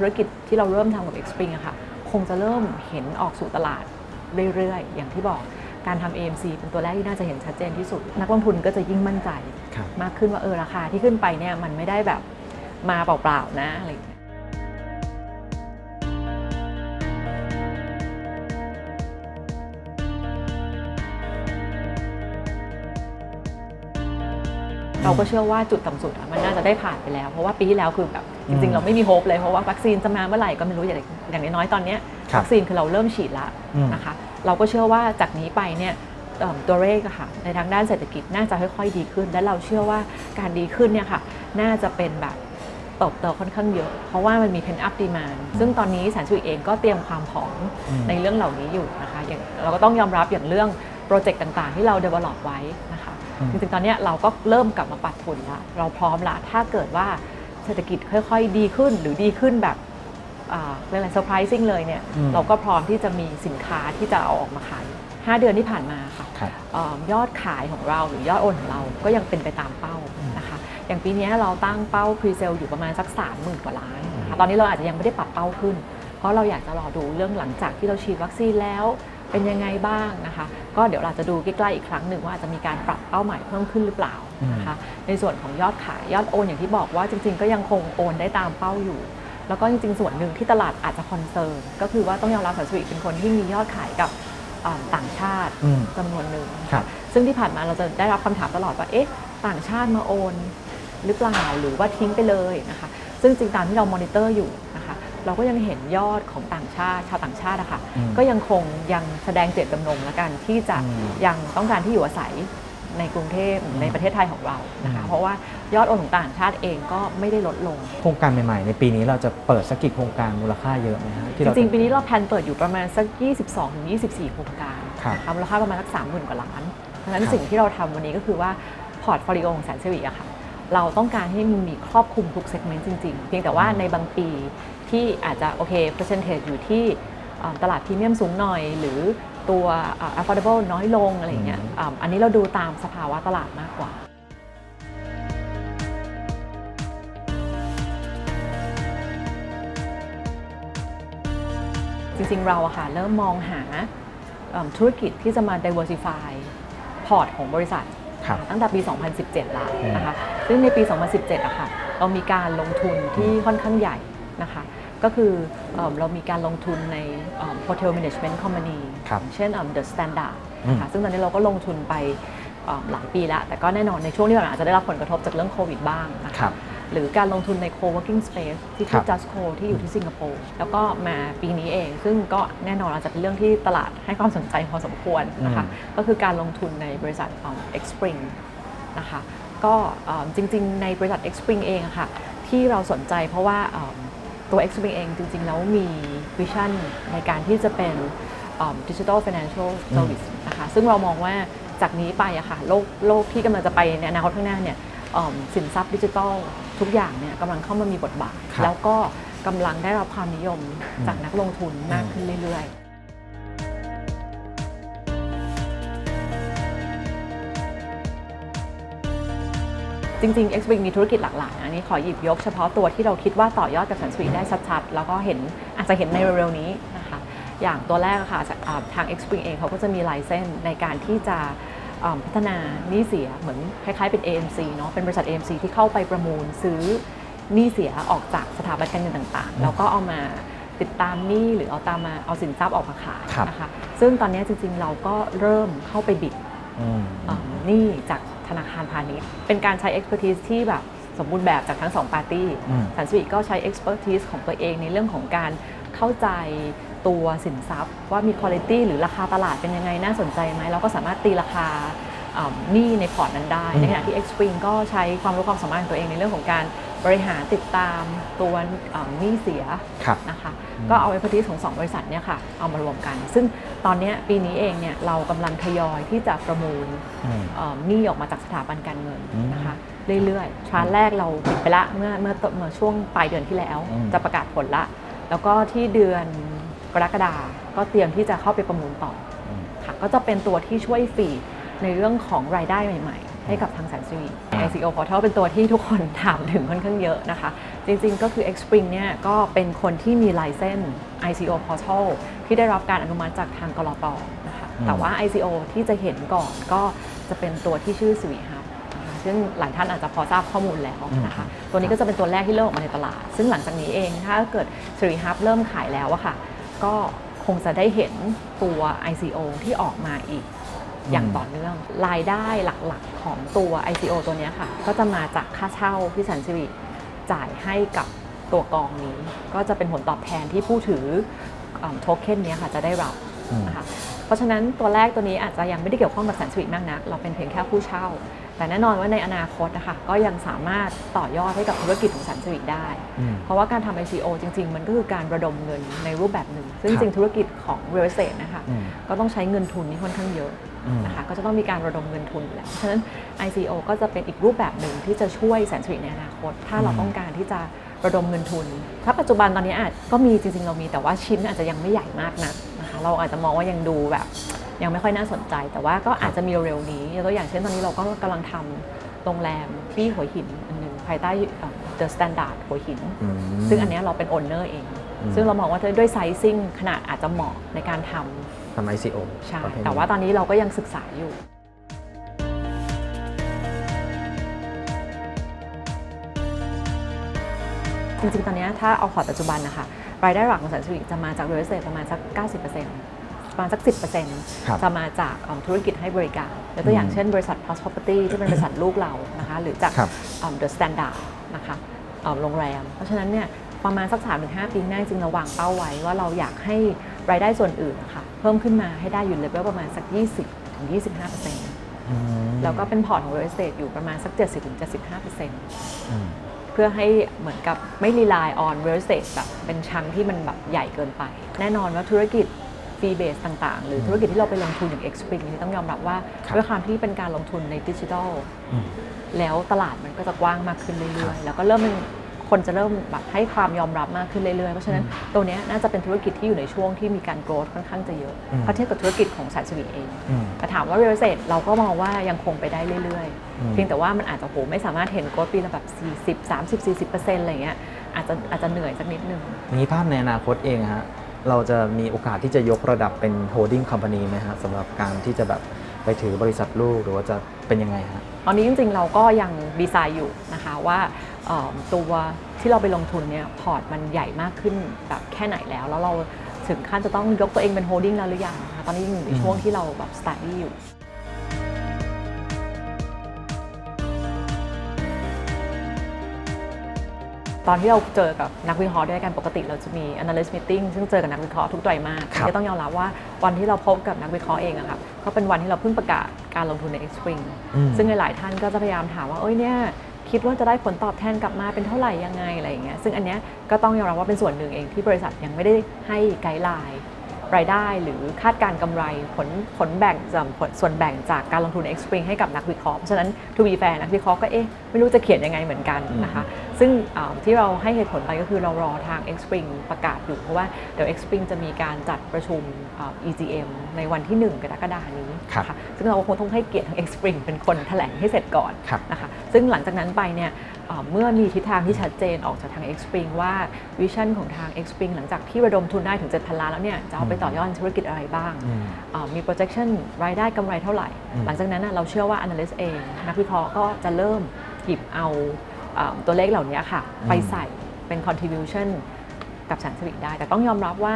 ธุรกิจที่เราเริ่มทำกับ Xpring อะค่ะคงจะเริ่มเห็นออกสู่ตลาดเรื่อยๆ อย่างที่บอกการทำ AMC เป็นตัวแรกที่น่าจะเห็นชัดเจนที่สุด นักลงทุนก็จะยิ่งมั่นใจครับมากขึ้นว่าเออราคาที่ขึ้นไปเนี่ยมันไม่ได้แบบมาเปล่าๆนะอะไรอย่างเงี้ย เราก็เชื่อว่าจุดต่ำสุดอะมันน่าจะได้ผ่านไปแล้ว เพราะว่าปีที่แล้วคือแบบจริง ๆ เราไม่มีโฮปเลยเพราะว่าวัคซีนจะมาเมื่อไหร่ก็ไม่รู้อย่างอย่างน้อยๆตอนเนี้ยครับวัคซีนคือเราเริ่มฉีดละอืม นะคะ เราก็เชื่อว่าจากนี้ไปเนี่ยเอิ่มตัวเลขอะค่ะในทางด้านเศรษฐกิจน่าจะค่อยๆดีขึ้น และเราเชื่อว่าการดีขึ้นเนี่ยค่ะน่าจะเป็นแบบเติบโตค่อนข้างเยอะ เพราะว่ามันมี pent up demand ซึ่งตอนนี้แสนสุริเองก็เตรียมความพร้อม อืม ในเรื่องเหล่านี้อยู่นะคะอย่างเราก็ต้องยอมรับอย่างเรื่องโปรเจกต์ต่างๆ ที่เรา develop ไว้นะคะอืม จริงๆตอนเนี้ยเราก็เริ่มกลับมาปัดทุนละเราพร้อมละถ้าเกิดว่าเศรษฐกิจค่อยๆ ดีขึ้นหรือดีขึ้นแบบอ่าเรียกอะไร surprising เลยเนี่ยอืมเราก็พร้อมที่จะมีสินค้าที่จะเอาออกมาขาย 5 เดือนที่ผ่านมาค่ะครับเออยอดขายของเราหรือยอดโอนของเราก็ยังเป็นไปตามเป้านะคะ อย่างปีนี้เราตั้งเป้า pre sale อยู่ประมาณสัก 30,000 กว่าล้านนะคะตอนนี้เราอาจจะยังไม่ได้ปรับเป้าขึ้น เพราะเราอยากจะรอดูเรื่องหลังจากที่เราฉีดวัคซีนแล้ว เป็นยังไงบ้างนะคะ ก็เดี๋ยวเราจะดูใกล้ๆอีกครั้งหนึ่งว่าอาจจะมีการปรับเป้าหมายเพิ่มขึ้นหรือเปล่านะคะ ในส่วนของยอดขายยอดโอนอย่างที่บอกว่าจริง ๆ ก็ยังคงโอนได้ตามเป้าอยู่ แล้วก็จริงๆ ส่วนหนึ่งที่ตลาดอาจจะคอนเซิร์นก็คือว่าต้องยอมรับสันสุริเป็นคนที่มียอดขายกับอ่าต่างชาติอืมจำนวนหนึ่งครับซึ่งที่ผ่านมาเราจะได้รับคำถามตลอดว่าเอ๊ะต่างชาติมาโอนหรือเปล่าหรือว่าทิ้งไปเลยนะคะ ซึ่งจริงตามที่เรามอนิเตอร์อยู่นะคะ เราก็ยังเห็นยอดของต่างชาติชาวต่างชาติอะค่ะอืมก็ยังคงยังแสดงเจตจำนงละกันที่จะอืมยังต้องการที่อยู่อาศัยในกรุงเทพหรือในประเทศไทยของเรานะคะอืม เพราะว่ายอดโอนของต่างชาติเองก็ไม่ได้ลดลง โครงการใหม่ๆ ในปีนี้เราจะเปิดสักกี่โครงการมูลค่าเยอะไหมฮะที่จเราริงๆ ปีนี้เราแพลนเปิดอยู่ประมาณสัก 22-24 โครงการครับนะคะมูลค่าประมาณสัก 30,000 กว่าล้านเพราะฉะนั้นครับ สิ่งที่เราทำวันนี้ก็คือว่าพอร์ตโฟลิโอของแสนสิริอะค่ะ เราต้องการให้มันมีครอบคลุมทุกเซกเมนต์จริงๆ เพียงแต่ว่าในบางปี ที่อาจจะโอเคเปอร์เซนเทจอยู่ที่อ่าตลาดพรีเมียมสูงหน่อย หรือตัวอ่า affordable น้อยลงอะไรอย่างเงี้ยอืมอ่าอันนี้เราดูตามสภาวะตลาดมากกว่าจริงๆ เราอะค่ะเริ่มมองหาเอิ่มธุรกิจที่จะมา diversify พอร์ตของบริษัทครับตั้งแต่ปี 2017แล้วอืมนะคะ ซึ่งในปี 2017อะค่ะ เรามีการลงทุนที่ค่อนข้างใหญ่ นะคะก็คือเอิ่มเรามีการลงทุนในเอิ่ม Hotel Management Company ครับเช่นเอิ่ม The Standard นะคะอืมซึ่งตอนนี้เราก็ลงทุนไปเอิ่มหลายปีแล้ว แต่ก็แน่นอนในช่วงที่ผ่านมาอาจจะได้รับผลกระทบจากเรื่องโควิดบ้างนะคะครับหรือการลงทุนใน co-working space ที่ครัที่บ Just Co ที่อยู่ที่สิงคโปร์แล้วก็มาปีนี้เอง ซึ่งก็แน่นอนอาจจะเป็นเรื่องที่ตลาดให้ความสนใจพอสมควรนะคะก็คือการลงทุนในบริษัทของ Xspring นะคะก็เอิ่มจริงๆ ในบริษัท Xspring เองอะค่ะที่เราสนใจเพราะว่าเอิ่ม ตัว Xspring เองจริง ๆ แล้วมีวิชั่นในการที่จะเป็นดิจิทัล financial service นะคะซึ่งเรามองว่าจากนี้ไปอะค่ะโลกโลกที่กำลังจะไปในอนาคตข้างหน้าเนี่ยเอิ่มสินทรัพย์ดิจิทัลทุกอย่างเนี่ยกำลังเข้ามามีบทบาทครับแล้วก็กำลังได้รับความนิยมอืมจากนักลงทุนมากขึ้นเรื่อยๆ จริงๆ Xwing มีธุรกิจหลากหลายนะอันนี้ขอหยิบยกเฉพาะตัวที่เราคิดว่าต่อยอดกับสันสวีได้ชัดๆ แล้วก็เห็นอาจจะเห็นในเร็วๆนี้นะคะ อย่างตัวแรกอะค่ะจากอ่าทาง Xwing เองเขาก็จะมีไลเซนในการที่จะอ่าพัฒนาหนี้เสียเหมือนคล้ายๆเป็น AMC เนาะเป็นบริษัท AMC ที่เข้าไปประมูลซื้อหนี้เสียออกจากสถาบันการเงินต่างๆ แล้วก็เอามาติดตามหนี้หรือเอาตามมาเอาสินทรัพย์ออกมาขายครับนะคะ ซึ่งตอนนี้จริงๆเราก็เริ่มเข้าไปบิดอืมเอ่อหนี่จาก ธนาคารพาณิชย์ เป็นการใช้ expertise ที่แบบสมบูรณ์แบบจากทั้งสองปาร์ตี้อืมสันสวีก็ใช้ expertise ของตัวเองในเรื่องของการเข้าใจตัวสินทรัพย์ ว่ามีคุณภาพหรือราคาตลาดเป็นยังไงน่าสนใจไหมเราก็สามารถตีราคาเอ่อหนี้ในพอร์ตนั้นได้อืมในขณะที่ Xspring ก็ใช้ความรู้ความสามารถของตัวเองในเรื่องของการ บริหารติดตามตัวเอ่อหนี้เสียครับนะคะอืมก็เอา expertise ของสองบริษัทเนี่ยค่ะเอามารวมกัน ซึ่งตอนเนี้ยปีนี้เองเนี่ยเรากำลังทยอยที่จะประมูลอืมเอ่อหนี้ออกมาจากสถาบันการเงินอืมนะคะเรื่อยๆ ทรานแรกเราปิดไปละเมื่อเมื่อต้นเมื่อช่วงปลายเดือนที่แล้วอืมจะประกาศผลละ แล้วก็ที่เดือนกรกฎาก็เตรียมที่จะเข้าไปประมูลต่ออืมค่ะก็จะเป็นตัวที่ช่วยฟีดในเรื่องของรายได้ใหม่ ให้กับทางแสนสิริ ICO Portal เป็นตัวที่ทุกคนถามถึงค่อนข้างเยอะนะคะ จริงๆ ก็คือ Xspring เนี่ยก็เป็นคนที่มีไลเซนส์ ICO Portal ที่ได้รับการอนุมัติจากทางกรตนะคะอืมแต่ว่า ICO ที่จะเห็นก่อนก็จะเป็นตัวที่ชื่อสิริฮับนะคะซึ่งหลายท่านอาจจะพอทราบข้อมูลแล้วนะคะ ตัวนี้ก็จะเป็นตัวแรกที่เริ่มออกมาในตลาด ซึ่งหลังจากนี้เองถ้าเกิดสิริฮับเริ่มขายแล้วอะค่ะ ก็คงจะได้เห็นตัว ICO ที่ออกมาอีก อย่างต่อเนื่อง รายได้หลักๆของตัว ICO ตัวเนี้ยค่ะ ก็จะมาจากค่าเช่าที่สันสิริจ่ายให้กับตัวกองนี้ ก็จะเป็นผลตอบแทนที่ผู้ถือโทเค็นนี้ยค่ะจะได้รับอืมนะคะเพราะฉะนั้นตัวแรกตัวนี้อาจจะยังไม่ได้เกี่ยวข้องกับสันสิริมากนัก เราเป็นเพียงแค่ผู้เช่า แต่แน่นอนว่าในอนาคตนะคะก็ยังสามารถต่อยอดให้กับธุรกิจของสันสิริได้อืมเพราะว่าการทำ ICO จริง ๆ มันก็คือการระดมเงินในรูปแบบหนึ่ง ซึ่งครับจริงๆธุรกิจของ real estate นะคะอืมก็ต้องใช้เงินทุนที่ค่อนข้างเยอะอืม นะคะก็จะต้องมีการระดมเงินทุนอยู่แล้ว เพราะฉะนั้น ICO ก็จะเป็นอีกรูปแบบหนึ่งที่จะช่วยแสนสิริในอนาคต ถ้าเราอืมต้องการที่จะระดมเงินทุน ถ้าปัจจุบันตอนนี้อาจก็มีจริงๆเรามีแต่ว่าชิ้นอาจจะยังไม่ใหญ่มากนักนะคะ เราอาจจะมองว่ายังดูแบบ ยังไม่ค่อยน่าสนใจ แต่ว่าก็อาจจะมีเร็วๆนี้ยกตัวอย่างเช่นตอนนี้เราก็กำลังทำโรงแรมที่หัวหินอันหนึ่งภายใต้เอ่อ The Standard หัวหินอืมซึ่งอันเนี้ยเราเป็นโอนเนอร์เองอืมซึ่งเรามองว่าด้วยไซซิ่งขนาดอาจจะเหมาะในการทำ ทำ ICO ใช่ประเภทนี้แต่ว่าตอนนี้เราก็ยังศึกษาอยู่ จริงๆ ตอนเนี้ยถ้าเอาพอร์ตปัจจุบันนะคะรายได้หลักของสันสิริจะมาจาก real estate ประมาณสัก 90%ประมาณสัก 10%ครับจะมาจากเอิ่มธุรกิจให้บริการยกตัวอย่างอืมเช่นบริษัท Plus Property ที่เป็นบริษัทลูกเรานะคะหรือจากครับเอิ่ม The Standard นะคะเอิ่มโรงแรม เพราะฉะนั้นเนี่ยประมาณสัก 3-5 ปีข้างหน้าจริงเราวางเป้าไว้ว่าเราอยากให้ รายได้ส่วนอื่นนะคะเพิ่มขึ้นมาให้ได้อยู่เลเวลประมาณสัก 20-25%อืมแล้วก็เป็นพอร์ตของ real estate อยู่ประมาณสัก 70-75%อืมเพื่อให้เหมือนกับไม่รีไลน์ on real estate แบบเป็นชั้นที่มันแบบใหญ่เกินไป แน่นอนว่าธุรกิจฟรีเบสต่างๆ หรือธุรกิจที่เราไปลงทุนอย่าง Xpring นี่ต้องยอมรับว่าครับด้วยความที่เป็นการลงทุนในดิจิทัลอืมแล้วตลาดมันก็จะกว้างมากขึ้นครัเรื่อยบๆแล้วก็เริ่มเป็น คนจะเริ่มแบบให้ความยอมรับมากขึ้นเรื่อยๆ เพราะฉะนั้นอืมตัวเนี้ยน่าจะเป็นธุรกิจที่อยู่ในช่วงที่มีการโกรธค่อนข้างจะเยอะอืมถ้าเทียบกับธุรกิจของสายสวีเองอืมแต่ถามว่า real estate เราก็มองว่ายังคงไปได้เรื่อยอืมๆเพียงแต่ว่ามันอาจจะโหไม่สามารถเห็นโกรธปีละแบบ 40 30 40อะไรเงี้ยอาจจะอาจจะเหนื่อยสักนิดนึงนี้ภาพในอนาคตเองฮะเราจะมีโอกาสที่จะยกระดับเป็น holding company ไหมฮะสำหรับการที่จะแบบไปถือบริษัทลูกหรือว่าจะเป็นยังไงฮะตอนนี้จริงๆเราก็ยังดีไซน์อยู่นะคะว่าเอ่อ ตัวที่เราไปลงทุนเนี่ยพอร์ตมันใหญ่มากขึ้นแบบแค่ไหนแล้ว แล้วเราถึงขั้นจะต้องยกตัวเองเป็นโฮลดิ้งแล้วหรือยังนะคะตอนนี้ยังอยู่ในช่วงอืมที่เราแบบสตาร์ดี้อยู่ตอนที่เราเจอกับนักวิเคราะห์ด้วยกันปกติเราจะมี analyst meeting ซึ่งเจอกับนักวิเคราะห์ทุกไตรมาสครับก็ต้องยอมรับว่าวันที่เราพบกับนักวิเคราะห์เองอะค่ะก็เป็นวันที่เราเพิ่งประกาศการลงทุนใน Xspring อืมซึ่งหลายๆท่านก็จะพยายามถามว่าเอ้ยเนี่ย คิดว่าจะได้ผลตอบแทนกลับมาเป็นเท่าไหร่ยังไงอะไรอย่างเงี้ยซึ่งอันเนี้ยก็ต้องยอมรับว่าเป็นส่วนหนึ่งเองที่บริษัทยังไม่ได้ให้ไกด์ไลน์ รายได้หรือคาดการณ์กำไรผลผลแบ่งจากผลส่วนแบ่งจากการลงทุนใน Xspring ให้กับนักวิเคราะห์เพราะฉะนั้น to be fair นักวิเคราะห์ก็เอ๊ะไม่รู้จะเขียนยังไงเหมือนกันนะคะซึ่งอ่าที่เราให้เหตุผลไปก็คือเรารอทาง Xspring ประกาศอยู่เพราะว่าเดี๋ยว Xspring จะมีการจัดประชุมอ่า EGM ในวันที่ 1 กรกฎาคมนี้ครับนะคะซึ่งเราคงต้องให้เกียรติทาง Xspring เป็นคนแถลงให้เสร็จก่อนครับนะคะซึ่งหลังจากนั้นไปเนี่ย เอ่อเมื่อมีทิศทางที่ชัดเจนออกจากทาง Xspring ว่าวิชั่นของทาง Xspring หลังจากที่ระดมทุนได้ถึง 7,000 ล้านแล้วเนี่ยจะเอาไปต่อยอดในธุรกิจอะไรบ้างอืมเอ่อมี projection รายได้กำไรเท่าไหร่อืมหลังจากนั้นน่ะเราเชื่อว่า analyst เอง นักวิเคราะห์ก็จะเริ่มหยิบเอาเอ่อตัวเลขเหล่านี้ค่ะ ไปใส่เป็น contribution กับแสนสิริได้ แต่ต้องยอมรับว่า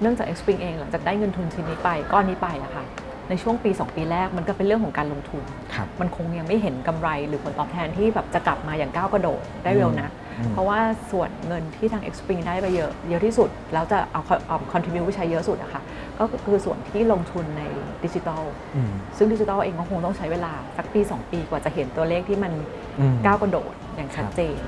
เนื่องจาก Xspring เองหลังจากได้เงินทุนชิ้นนี้ไปก้อนนี้ไปอะค่ะ ในช่วงปี 2 ปีแรกมันก็เป็นเรื่องของการลงทุนครับมันคงยังไม่เห็นกำไรหรือผลตอบแทนที่แบบจะกลับมาอย่างก้าวกระโดดได้เร็วนะอืมเพราะว่าส่วนเงินที่ทาง Xspring ได้ไปเยอะเยอะที่สุด แล้วจะเอาเอา contribute ไปใช้เยอะสุดอะค่ะก็คือส่วนที่ลงทุนในดิจิทัลอืมซึ่งดิจิทัลเองก็คงต้องใช้เวลาสักปี 2 ปีกว่าจะเห็นตัวเลขที่มันอืมก้าวกระโดดอย่างชัดเจน